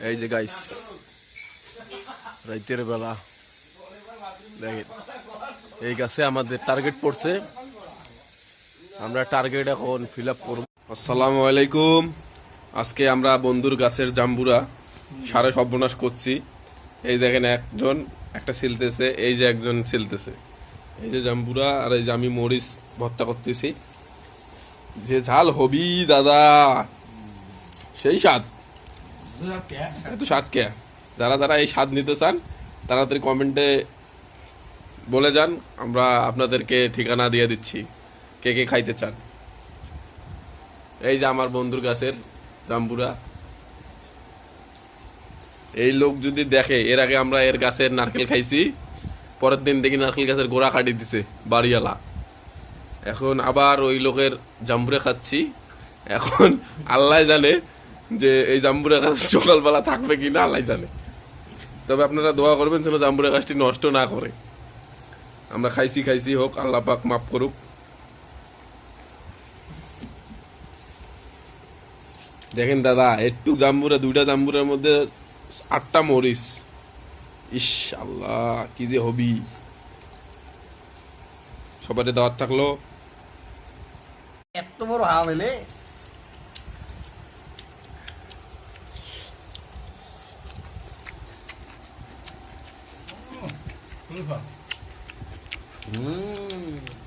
এই যে গাইস রাইতের বেলা দেখেন এই গাছে আমাদের টার্গেট পড়ছে। আমরা টার্গেট এখন ফিল আপ করব। আসসালামু আলাইকুম। আজকে আমরা বন্ধুর গাছের জাম্বুরা সারে সর্বনাশ করছি। এই দেখেন একজন একটা ছিলতেছে এই যে একজন ছিলতেছে এই যে জাম্বুরা আর এই যে আমি মরিচ ভর্তা করতেছি। যে ঝাল হবি দাদা। সেই স্বাদ। স্বাদ কে যারা যারা এই স্বাদ নিতে চান, তাড়াতাড়ি কমেন্টে বলে যান, আমরা আপনাদেরকে ঠিকানা দিয়ে দিচ্ছি। কে কে খাইতে চান? এই যে আমার বন্ধুর গাছের জাম্বুরা। এই লোক যদি দেখে, এর আগে আমরা এর গাছের নারকেল খাইছি, পরের দিন দেখি নারকেল গাছের গোড়া কাটি দিছে, বাড়িওয়ালা। এখন আবার ওই লোকের জাম্বুরে খাচ্ছি। এখন আল্লাহ জানে যে এই জাম্বুরা গাছ সকালবেলা থাকবে কি না আল্লাহ জানে। তবে আপনারা দোয়া করবেন যেন জাম্বুরা গাছটি নষ্ট না করে। আমরা খাইছি খাইছি, হোক, আল্লাহ পাক মাফ করুক। দেখেন দাদা, একটু জাম্বুরা, দুইটা জাম্বুরার মধ্যে আটটা মরিচ। ইস আল্লাহ, কি যে হবি। সবাই দাওয়াত থাকল। এত বড় হাওয়া Hum.